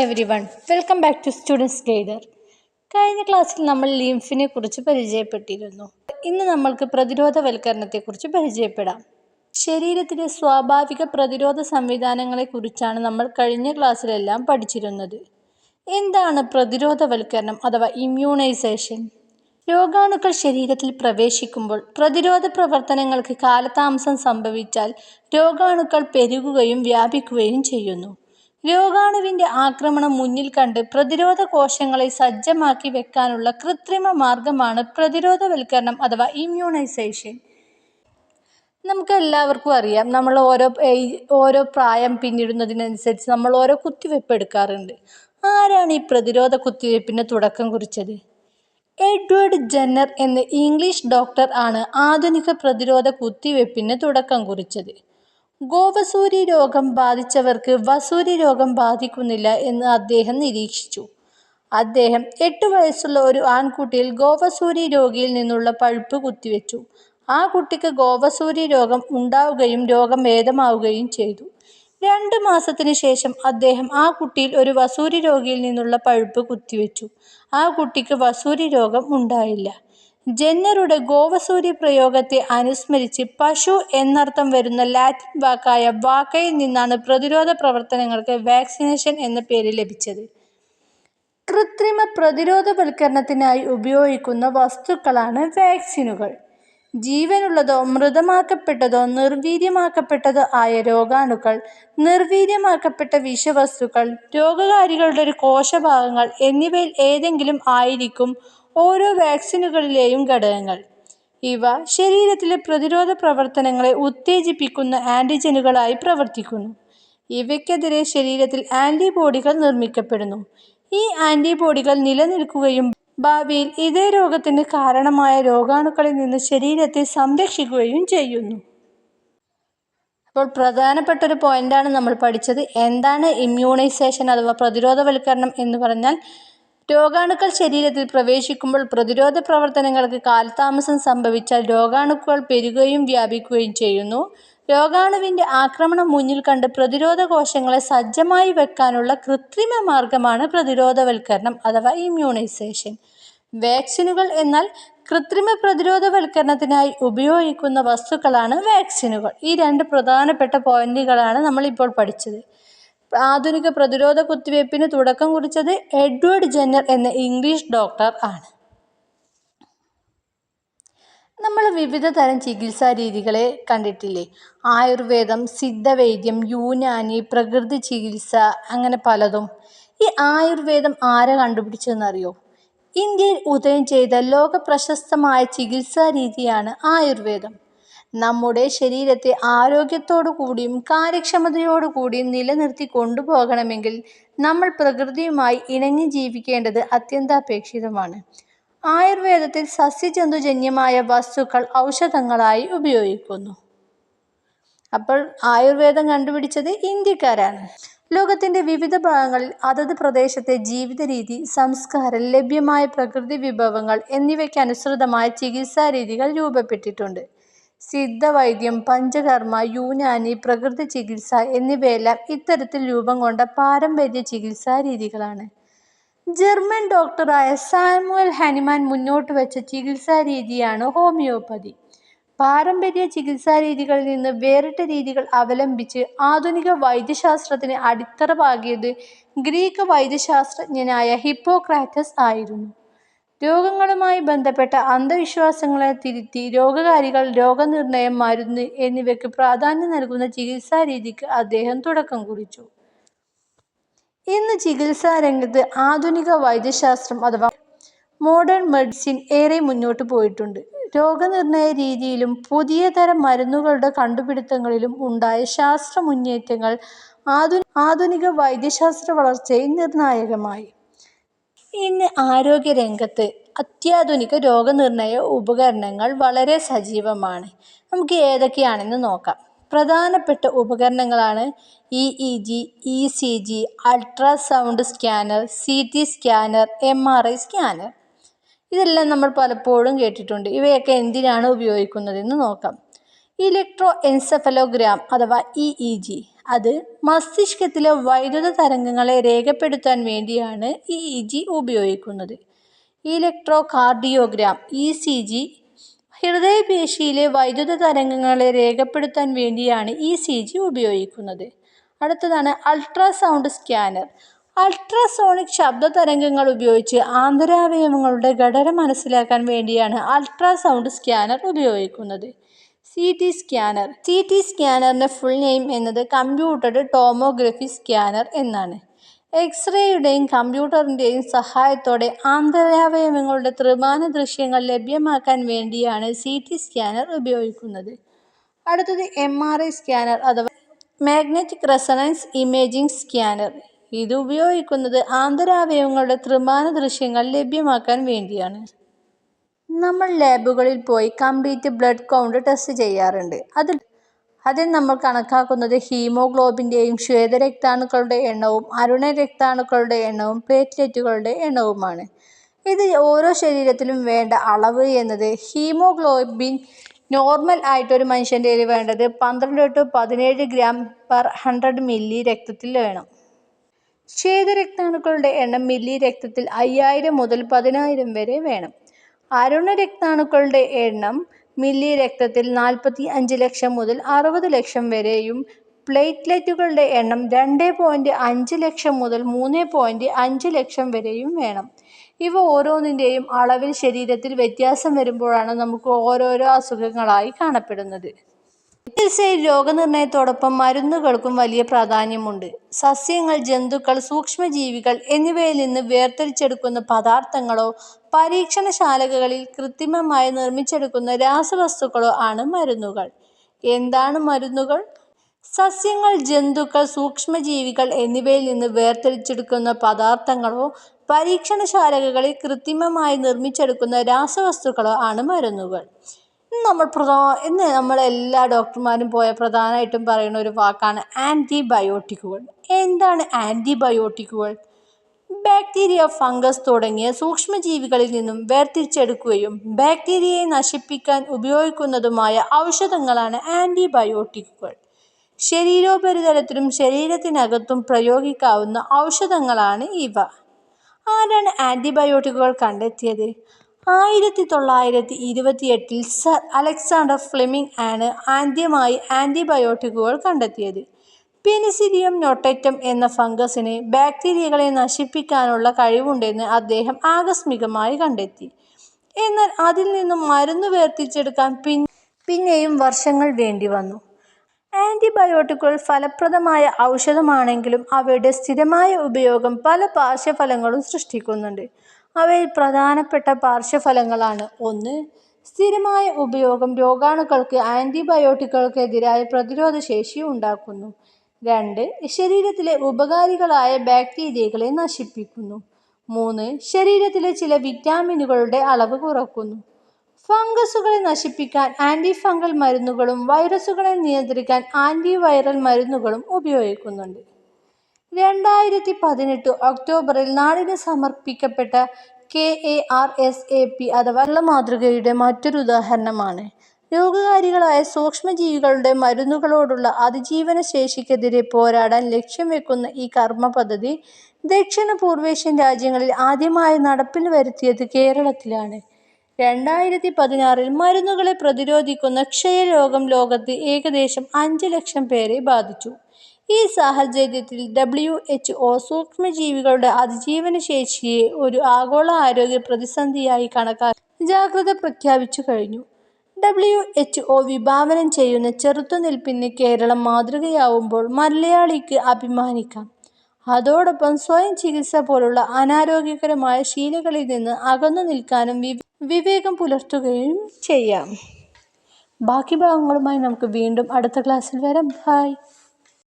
Every one welcome back to students guider കഴിഞ്ഞ ക്ലാസ്സിൽ നമ്മൾ ലിംഫിനെ കുറിച്ച് പരിചയപ്പെട്ടിരുന്നു. ഇന്ന് നമ്മൾക്ക് പ്രതിരോധവൽക്കരണത്തെക്കുറിച്ച് പരിചയപ്പെടാം. ശരീരത്തിലെ സ്വാഭാവിക പ്രതിരോധ സംവിധാനങ്ങളെക്കുറിച്ചാണ് നമ്മൾ കഴിഞ്ഞ ക്ലാസ്സിലെല്ലാം പഠിച്ചിരുന്നത്. എന്താണ് പ്രതിരോധവൽക്കരണം അഥവാ ഇമ്മ്യൂണൈസേഷൻ രോഗാണുക്കൾ ശരീരത്തിൽ പ്രവേശിക്കുമ്പോൾ പ്രതിരോധ പ്രവർത്തനങ്ങൾക്ക് കാലതാമസം സംഭവിച്ചാൽ രോഗാണുക്കൾ പെരുകുകയും വ്യാപിക്കുകയും ചെയ്യുന്നു. രോഗാണുവിന്റെ ആക്രമണം മുന്നിൽ കണ്ട് പ്രതിരോധ കോശങ്ങളെ സജ്ജമാക്കി വെക്കാനുള്ള കൃത്രിമ മാർഗമാണ് പ്രതിരോധവൽക്കരണം അഥവാ ഇമ്മ്യൂണൈസേഷൻ നമുക്ക് എല്ലാവർക്കും അറിയാം നമ്മൾ ഓരോ ഓരോ പ്രായം പിന്നിടുന്നതിനനുസരിച്ച് നമ്മൾ ഓരോ കുത്തിവെപ്പ് എടുക്കാറുണ്ട്. ആരാണ് ഈ പ്രതിരോധ കുത്തിവെപ്പിന് തുടക്കം കുറിച്ചത്? എഡ്വേർഡ് ജെന്നർ എന്ന ഇംഗ്ലീഷ് ഡോക്ടർ ആണ് ആധുനിക പ്രതിരോധ കുത്തിവെപ്പിന് തുടക്കം കുറിച്ചത്. ഗോവസൂരി രോഗം ബാധിച്ചവർക്ക് വസൂരി രോഗം ബാധിക്കുന്നില്ല എന്ന് അദ്ദേഹം നിരീക്ഷിച്ചു. അദ്ദേഹം എട്ട് വയസ്സുള്ള ഒരു ആൺകുട്ടിയിൽ ഗോവസൂരി രോഗിയിൽ നിന്നുള്ള പഴുപ്പ് കുത്തിവെച്ചു. ആ കുട്ടിക്ക് ഗോവസൂരി രോഗം ഉണ്ടാവുകയും രോഗം ഭേദമാവുകയും ചെയ്തു. രണ്ട് മാസത്തിന് ശേഷം അദ്ദേഹം ആ കുട്ടിയിൽ ഒരു വസൂരി രോഗിയിൽ നിന്നുള്ള പഴുപ്പ് കുത്തിവെച്ചു. ആ കുട്ടിക്ക് വസൂരി രോഗം ഉണ്ടായില്ല. ജെന്നറുടെ ഗോവസൂര്യ പ്രയോഗത്തെ അനുസ്മരിച്ച് പശു എന്നർത്ഥം വരുന്ന ലാറ്റിൻ വാക്കായ വാക്കയിൽ നിന്നാണ് പ്രതിരോധ പ്രവർത്തനങ്ങൾക്ക് വാക്സിനേഷൻ എന്ന പേര് ലഭിച്ചത്. കൃത്രിമ പ്രതിരോധവൽക്കരണത്തിനായി ഉപയോഗിക്കുന്ന വസ്തുക്കളാണ് വാക്സിനുകൾ. ജീവനുള്ളതോ മൃതമാക്കപ്പെട്ടതോ നിർവീര്യമാക്കപ്പെട്ടതോ ആയ രോഗാണുക്കൾ നിർവീര്യമാക്കപ്പെട്ട വിഷവസ്തുക്കൾ രോഗകാരികളുടെ ഒരു കോശഭാഗങ്ങൾ എന്നിവയിൽ ഏതെങ്കിലും ആയിരിക്കും ഓരോ വാക്സിനുകളിലെയും ഘടകങ്ങൾ. ഇവ ശരീരത്തിലെ പ്രതിരോധ പ്രവർത്തനങ്ങളെ ഉത്തേജിപ്പിക്കുന്ന ആന്റിജനുകളായി പ്രവർത്തിക്കുന്നു. ഇവയ്ക്കെതിരെ ശരീരത്തിൽ ആന്റിബോഡികൾ നിർമ്മിക്കപ്പെടുന്നു. ഈ ആന്റിബോഡികൾ നിലനിൽക്കുകയും ഭാവിയിൽ ഇതേ രോഗത്തിന് കാരണമായ രോഗാണുക്കളിൽ നിന്ന് ശരീരത്തെ സംരക്ഷിക്കുകയും ചെയ്യുന്നു. അപ്പോൾ പ്രധാനപ്പെട്ട ഒരു പോയിന്റാണ് നമ്മൾ പഠിച്ചത്. എന്താണ് ഇമ്മ്യൂണൈസേഷൻ അഥവാ പ്രതിരോധവൽക്കരണം എന്ന് പറഞ്ഞാൽ രോഗാണുക്കൾ ശരീരത്തിൽ പ്രവേശിക്കുമ്പോൾ പ്രതിരോധ പ്രവർത്തനങ്ങൾക്ക് കാലതാമസം സംഭവിച്ചാൽ രോഗാണുക്കൾ പെരുകുകയും വ്യാപിക്കുകയും ചെയ്യുന്നു. രോഗാണുവിന്റെ ആക്രമണം മുന്നിൽ കണ്ട് പ്രതിരോധ കോശങ്ങളെ സജ്ജമായി വെക്കാനുള്ള കൃത്രിമ മാർഗമാണ് പ്രതിരോധവൽക്കരണം അഥവാ ഇമ്മ്യൂണൈസേഷൻ. വാക്സിനുകൾ എന്നാൽ കൃത്രിമ പ്രതിരോധവൽക്കരണത്തിനായി ഉപയോഗിക്കുന്ന വസ്തുക്കളാണ് വാക്സിനുകൾ. ഈ രണ്ട് പ്രധാനപ്പെട്ട പോയിന്റുകളാണ് നമ്മളിപ്പോൾ പഠിച്ചത്. ആധുനിക പ്രതിരോധ കുത്തിവയ്പ്പിന് തുടക്കം കുറിച്ചത് എഡ്വേർഡ് ജെന്നർ എന്ന ഇംഗ്ലീഷ് ഡോക്ടർ ആണ്. നമ്മൾ വിവിധ തരം ചികിത്സാ രീതികളെ കണ്ടിട്ടില്ലേ? ആയുർവേദം സിദ്ധവൈദ്യം യൂനാനി പ്രകൃതി ചികിത്സ അങ്ങനെ പലതും. ഈ ആയുർവേദം ആരെ കണ്ടുപിടിച്ചതെന്നറിയോ? ഇന്ത്യയിൽ ഉദയം ചെയ്ത ലോക പ്രശസ്തമായ ചികിത്സാ രീതിയാണ് ആയുർവേദം. നമ്മുടെ ശരീരത്തെ ആരോഗ്യത്തോടു കൂടിയും കാര്യക്ഷമതയോടു കൂടിയും നിലനിർത്തി കൊണ്ടുപോകണമെങ്കിൽ നമ്മൾ പ്രകൃതിയുമായി ഇണങ്ങി ജീവിക്കേണ്ടത് അത്യന്താപേക്ഷിതമാണ്. ആയുർവേദത്തിൽ സസ്യജന്തുജന്യമായ വസ്തുക്കൾ ഔഷധങ്ങളായി ഉപയോഗിക്കുന്നു. അപ്പോൾ ആയുർവേദം കണ്ടുപിടിച്ചത് ഇന്ത്യക്കാരാണ്. ലോകത്തിന്റെ വിവിധ ഭാഗങ്ങളിൽ അതത് പ്രദേശത്തെ ജീവിത രീതി സംസ്കാരം ലഭ്യമായ പ്രകൃതി വിഭവങ്ങൾ എന്നിവയ്ക്ക് അനുസൃതമായ ചികിത്സാ രീതികൾ രൂപപ്പെട്ടിട്ടുണ്ട്. സിദ്ധവൈദ്യം പഞ്ചകർമ്മ യൂനാനി പ്രകൃതി ചികിത്സ എന്നിവയെല്ലാം ഇത്തരത്തിൽ രൂപം കൊണ്ട പാരമ്പര്യ ചികിത്സാ രീതികളാണ്. ജർമ്മൻ ഡോക്ടറായ സാമുവൽ ഹനിമാൻ മുന്നോട്ട് വെച്ച ചികിത്സാ രീതിയാണ് ഹോമിയോപ്പതി. പാരമ്പര്യ ചികിത്സാ രീതികളിൽ നിന്ന് വേറിട്ട രീതികൾ അവലംബിച്ച് ആധുനിക വൈദ്യശാസ്ത്രത്തിന് അടിത്തറ പാകിയത് ഗ്രീക്ക് വൈദ്യശാസ്ത്രജ്ഞനായ ഹിപ്പോക്രാറ്റസ് ആയിരുന്നു. രോഗങ്ങളുമായി ബന്ധപ്പെട്ട അന്ധവിശ്വാസങ്ങളെ തിരുത്തി രോഗകാരികൾ രോഗനിർണയം മരുന്ന് എന്നിവയ്ക്ക് പ്രാധാന്യം നൽകുന്ന ചികിത്സാ രീതിക്ക് അദ്ദേഹം തുടക്കം കുറിച്ചു. ഇന്ന് ചികിത്സാ രംഗത്ത് ആധുനിക വൈദ്യശാസ്ത്രം അഥവാ മോഡേൺ മെഡിസിൻ ഏറെ മുന്നോട്ട് പോയിട്ടുണ്ട്. രോഗനിർണയ രീതിയിലും പുതിയ തരം മരുന്നുകളുടെ കണ്ടുപിടുത്തങ്ങളിലും ഉണ്ടായ ശാസ്ത്ര മുന്നേറ്റങ്ങൾ ആധു ആധുനിക വൈദ്യശാസ്ത്ര വളർച്ചയിൽ നിർണായകമായി. ഇന്ന് ആരോഗ്യരംഗത്ത് അത്യാധുനിക രോഗനിർണയ ഉപകരണങ്ങൾ വളരെ സജീവമാണ്. നമുക്ക് ഏതൊക്കെയാണെന്ന് നോക്കാം. പ്രധാനപ്പെട്ട ഉപകരണങ്ങളാണ് E E G E C G ultrasound scanner C T scanner M R I scanner ഇതെല്ലാം നമ്മൾ പലപ്പോഴും കേട്ടിട്ടുണ്ട്. ഇവയൊക്കെ എന്തിനാണ് ഉപയോഗിക്കുന്നതെന്ന് നോക്കാം. ഇലക്ട്രോ എൻസെഫലോഗ്രാം അഥവാ ഇ ഇ ജി അത് മസ്തിഷ്കത്തിലെ വൈദ്യുത തരംഗങ്ങളെ രേഖപ്പെടുത്താൻ വേണ്ടിയാണ് ഇ ഇ ജി ഉപയോഗിക്കുന്നത്. Electrocardiogram E C G ഹൃദയപേശിയിലെ വൈദ്യുത തരംഗങ്ങളെ രേഖപ്പെടുത്താൻ വേണ്ടിയാണ് ഇ സി ജി ഉപയോഗിക്കുന്നത്. അടുത്തതാണ് അൾട്രാസൗണ്ട് സ്കാനർ. അൾട്രാസോണിക് ശബ്ദ തരംഗങ്ങൾ ഉപയോഗിച്ച് ആന്തരാവയവങ്ങളുടെ ഘടന മനസ്സിലാക്കാൻ വേണ്ടിയാണ് അൾട്രാസൗണ്ട് സ്കാനർ ഉപയോഗിക്കുന്നത്. C T scanner C T സ്കാനറിന്റെ full name എന്നത് കമ്പ്യൂട്ടർഡ് ടോമോഗ്രഫി സ്കാനർ എന്നാണ്. എക്സ്റേയുടെയും കമ്പ്യൂട്ടറിന്റെയും സഹായത്തോടെ ആന്തരാവയവങ്ങളുടെ ത്രിമാന ദൃശ്യങ്ങൾ ലഭ്യമാക്കാൻ വേണ്ടിയാണ് സി ടി സ്കാനർ ഉപയോഗിക്കുന്നത്. അടുത്തത് എം ആർ ഐ സ്കാനർ അഥവാ മാഗ്നറ്റിക് റെസണൻസ് ഇമേജിംഗ് സ്കാനർ ഇത് ഉപയോഗിക്കുന്നത് ആന്തരാവയവങ്ങളുടെ ത്രിമാന ദൃശ്യങ്ങൾ ലഭ്യമാക്കാൻ വേണ്ടിയാണ്. നമ്മൾ ലാബുകളിൽ പോയി കംപ്ലീറ്റ് ബ്ലഡ് കൗണ്ട് ടെസ്റ്റ് ചെയ്യാറുണ്ട്. അതിൽ അതിൽ നമ്മൾ കണക്കാക്കുന്നത് ഹീമോഗ്ലോബിന്റെയും ശ്വേതരക്താണുക്കളുടെ എണ്ണവും അരുണ രക്താണുക്കളുടെ എണ്ണവും പ്ലേറ്റ്ലെറ്റുകളുടെ എണ്ണവുമാണ്. ഇത് ഓരോ ശരീരത്തിലും വേണ്ട അളവ് എന്നത് ഹീമോഗ്ലോബിൻ നോർമൽ ആയിട്ടൊരു മനുഷ്യന്റെ കയ്യിൽ വേണ്ടത് പന്ത്രണ്ട് ടു പതിനേഴ് ഗ്രാം പെർ ഹൺഡ്രഡ് മില്ലി രക്തത്തിൽ വേണം. ശ്വേതരക്താണുക്കളുടെ എണ്ണം മില്ലി രക്തത്തിൽ അയ്യായിരം മുതൽ പതിനായിരം വരെ വേണം. അരുണ രക്താണുക്കളുടെ എണ്ണം മില്ലി രക്തത്തിൽ നാൽപ്പത്തി അഞ്ച് ലക്ഷം മുതൽ അറുപത് ലക്ഷം വരെയും പ്ലേറ്റ്ലെറ്റുകളുടെ എണ്ണം രണ്ട് പോയിന്റ് അഞ്ച് ലക്ഷം മുതൽ മൂന്ന് പോയിന്റ് അഞ്ച് ലക്ഷം വരെയും വേണം. ഇവ ഓരോന്നിന്റെയും അളവിൽ ശരീരത്തിൽ വ്യത്യാസം വരുമ്പോഴാണ് നമുക്ക് ഓരോരോ അസുഖങ്ങളായി കാണപ്പെടുന്നത്. ചികിത്സയിൽ രോഗനിർണയത്തോടൊപ്പം മരുന്നുകൾക്കും വലിയ പ്രാധാന്യമുണ്ട്. സസ്യങ്ങൾ ജന്തുക്കൾ സൂക്ഷ്മജീവികൾ എന്നിവയിൽ നിന്ന് വേർതിരിച്ചെടുക്കുന്ന പദാർത്ഥങ്ങളോ പരീക്ഷണശാലകളിൽ കൃത്രിമമായി നിർമ്മിച്ചെടുക്കുന്ന രാസവസ്തുക്കളോ ആണ് മരുന്നുകൾ. എന്താണ് മരുന്നുകൾ? സസ്യങ്ങൾ ജന്തുക്കൾ സൂക്ഷ്മജീവികൾ എന്നിവയിൽ നിന്ന് വേർതിരിച്ചെടുക്കുന്ന പദാർത്ഥങ്ങളോ പരീക്ഷണശാലകളിൽ കൃത്രിമമായി നിർമ്മിച്ചെടുക്കുന്ന രാസവസ്തുക്കളോ ആണ് മരുന്നുകൾ. നമ്മൾ പ്രധാ ഇന്ന് നമ്മളെല്ലാ ഡോക്ടർമാരും പോയ പ്രധാനമായിട്ടും പറയുന്ന ഒരു വാക്കാണ് ആന്റിബയോട്ടിക്കുകൾ എന്താണ് ആന്റിബയോട്ടിക്കുകൾ ബാക്ടീരിയ ഫംഗസ് തുടങ്ങിയ സൂക്ഷ്മജീവികളിൽ നിന്നും വേർതിരിച്ചെടുക്കുകയും ബാക്ടീരിയയെ നശിപ്പിക്കാൻ ഉപയോഗിക്കുന്നതുമായ ഔഷധങ്ങളാണ് ആന്റിബയോട്ടിക്കുകൾ ശരീരോപരിതലത്തിലും ശരീരത്തിനകത്തും പ്രയോഗിക്കാവുന്ന ഔഷധങ്ങളാണ് ഇവ. ആരാണ് ആന്റിബയോട്ടിക്കുകൾ കണ്ടെത്തിയത്? ആയിരത്തി തൊള്ളായിരത്തി ഇരുപത്തിയെട്ടിൽ സർ അലക്സാണ്ടർ ഫ്ലെമിംഗ് ആണ് ആദ്യമായി ആന്റിബയോട്ടിക്കുകൾ കണ്ടെത്തിയത്. പെനിസിലിയം നൊട്ടേറ്റം എന്ന ഫംഗസിന് ബാക്ടീരിയകളെ നശിപ്പിക്കാനുള്ള കഴിവുണ്ടെന്ന് അദ്ദേഹം ആകസ്മികമായി കണ്ടെത്തി. എന്നാൽ അതിൽ നിന്നും മരുന്ന് വേർതിരിച്ചെടുക്കാൻ പിന്നെയും വർഷങ്ങൾ വേണ്ടി വന്നു ആന്റിബയോട്ടിക്കുകൾ ഫലപ്രദമായ ഔഷധമാണെങ്കിലും അവയുടെ സ്ഥിരമായ ഉപയോഗം പല പാർശ്വഫലങ്ങളും സൃഷ്ടിക്കുന്നുണ്ട്. അവയിൽ പ്രധാനപ്പെട്ട പാർശ്വഫലങ്ങളാണ്. ഒന്ന് സ്ഥിരമായ ഉപയോഗം രോഗാണുക്കൾക്ക് ആന്റിബയോട്ടിക്കുകൾക്കെതിരായ പ്രതിരോധ ശേഷി ഉണ്ടാക്കുന്നു. രണ്ട് ശരീരത്തിലെ ഉപകാരികളായ ബാക്ടീരിയകളെ നശിപ്പിക്കുന്നു. മൂന്ന് ശരീരത്തിലെ ചില വിറ്റാമിനുകളുടെ അളവ് കുറക്കുന്നു. ഫംഗസുകളെ നശിപ്പിക്കാൻ ആന്റി ഫംഗൽ മരുന്നുകളും വൈറസുകളെ നിയന്ത്രിക്കാൻ ആന്റിവൈറൽ മരുന്നുകളും ഉപയോഗിക്കുന്നുണ്ട്. രണ്ടായിരത്തി പതിനെട്ട് ഒക്ടോബറിൽ നാടിന് സമർപ്പിക്കപ്പെട്ട K A R S A P അഥവാ മാതൃകയുടെ മറ്റൊരു ഉദാഹരണമാണ്. രോഗകാരികളായ സൂക്ഷ്മജീവികളുടെ മരുന്നുകളോടുള്ള അതിജീവന ശേഷിക്കെതിരെ പോരാടാൻ ലക്ഷ്യം വെക്കുന്ന ഈ കർമ്മ പദ്ധതി ദക്ഷിണ പൂർവേഷ്യൻ രാജ്യങ്ങളിൽ ആദ്യമായി നടപ്പിൽ വരുത്തിയത് കേരളത്തിലാണ്. രണ്ടായിരത്തി പതിനാറിൽ മരുന്നുകളെ പ്രതിരോധിക്കുന്ന ക്ഷയരോഗം ലോകത്ത് ഏകദേശം അഞ്ച് ലക്ഷം പേരെ ബാധിച്ചു. ഈ സാഹചര്യത്തിൽ ഡബ്ല്യു എച്ച് ഒ സൂക്ഷ്മജീവികളുടെ അതിജീവന ശേഷിയെ ഒരു ആഗോള ആരോഗ്യ പ്രതിസന്ധിയായി കണക്കാക്കി. ജാഗ്രത പ്രഖ്യാപിച്ചു കഴിഞ്ഞു. ഡബ്ല്യു എച്ച് ഒ വിഭാവനം ചെയ്യുന്ന ചെറുത്തുനിൽപ്പിന് കേരളം മാതൃകയാവുമ്പോൾ മലയാളിക്ക് അഭിമാനിക്കാം. അതോടൊപ്പം സ്വയം ചികിത്സ പോലുള്ള അനാരോഗ്യകരമായ ശീലങ്ങളിൽ നിന്ന് അകന്നു നിൽക്കാനും വിവേകം പുലർത്തുകയും ചെയ്യാം. ബാക്കി ഭാഗങ്ങളുമായി നമുക്ക് വീണ്ടും അടുത്ത ക്ലാസ്സിൽ വരാം. ബായ്